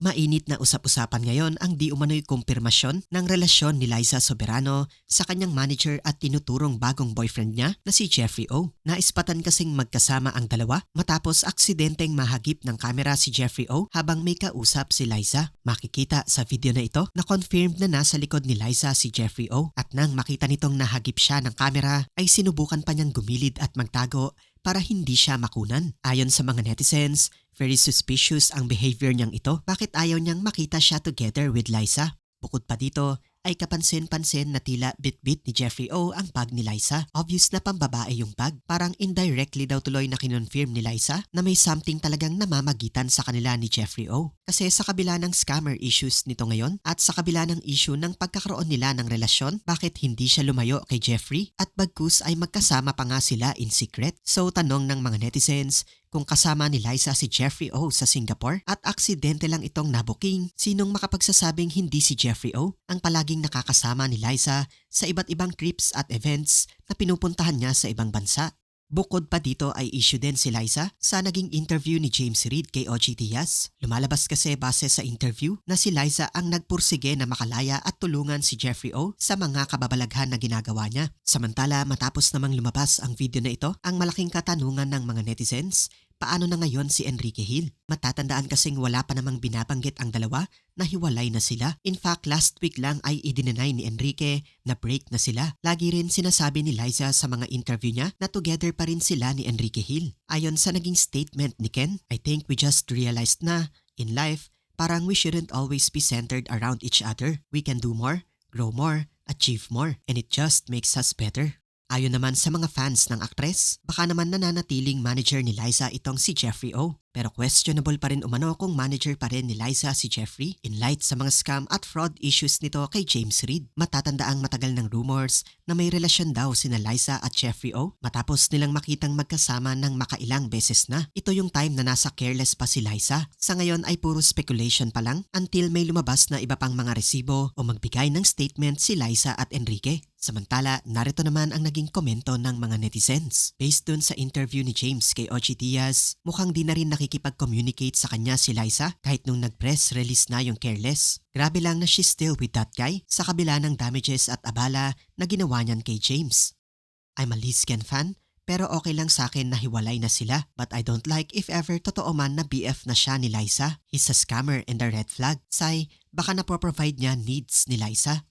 Mainit na usap-usapan ngayon ang di umano'y kumpirmasyon ng relasyon ni Liza Soberano sa kanyang manager at tinuturong bagong boyfriend niya na si Jeffrey O. Naispatan kasing magkasama ang dalawa matapos aksidenteng mahagip ng kamera si Jeffrey O habang may kausap si Liza. Makikita sa video na ito na confirmed na nasa likod ni Liza si Jeffrey O at nang makita nitong nahagip siya ng kamera ay sinubukan pa niyang gumilid at magtago para hindi siya makunan. Ayon sa mga netizens, very suspicious ang behavior niyang ito. Bakit ayaw niyang makita siya together with Liza? Bukod pa dito, ay kapansin-pansin na tila bit-bit ni Jeffrey O ang bag ni Liza. Obvious na pambabae yung bag. Parang indirectly daw tuloy na kinonfirm ni Liza na may something talagang namamagitan sa kanila ni Jeffrey O. Kasi sa kabila ng scammer issues nito ngayon at sa kabila ng issue ng pagkakaroon nila ng relasyon, bakit hindi siya lumayo kay Jeffrey at bagkus ay magkasama pa nga sila in secret? So tanong ng mga netizens, kung kasama ni Liza si Jeffrey O sa Singapore at aksidente lang itong nabuking, sinong makapagsasabing hindi si Jeffrey O ang palaging nakakasama ni Liza sa iba't ibang trips at events na pinupuntahan niya sa ibang bansa? Bukod pa dito ay issue din si Liza sa naging interview ni James Reid kay Ochi Diaz. Lumalabas kasi base sa interview na si Liza ang nagpursige na makalaya at tulungan si Jeffrey O sa mga kababalaghan na ginagawa niya. Samantala matapos namang lumabas ang video na ito, ang malaking katanungan ng mga netizens, paano na ngayon si Enrique Hill? Matatandaan kasing wala pa namang binabanggit ang dalawa na hiwalay na sila. In fact, last week lang ay idinenay ni Enrique na break na sila. Lagi rin sinasabi ni Liza sa mga interview niya na together pa rin sila ni Enrique Hill. Ayon sa naging statement ni Ken, I think we just realized na, in life, parang we shouldn't always be centered around each other. We can do more, grow more, achieve more, and it just makes us better. Ayon naman sa mga fans ng aktres, baka naman nananatiling manager ni Liza itong si Jeffrey O. Pero questionable pa rin umano kung manager pa rin ni Liza si Jeffrey in light sa mga scam at fraud issues nito kay James Reid. Matatanda ang matagal ng rumors na may relasyon daw sina Liza at Jeffrey O matapos nilang makitang magkasama ng makailang beses na. Ito yung time na nasa careless pa si Liza. Sa ngayon ay puro speculation pa lang until may lumabas na iba pang mga resibo o magbigay ng statement si Liza at Enrique. Samantala, narito naman ang naging komento ng mga netizens. Based dun sa interview ni James kay Ochi Diaz, mukhang di na rin nakikipag-communicate sa kanya si Liza kahit nung nag-press release na yung careless. Grabe lang na she's still with that guy sa kabila ng damages at abala na ginawa niyan kay James. I'm a Liz Ken fan pero okay lang sa akin na hiwalay na sila. But I don't like if ever totoo man na BF na siya ni Liza. He's a scammer and a red flag. Say, baka na-provide niya needs ni Liza.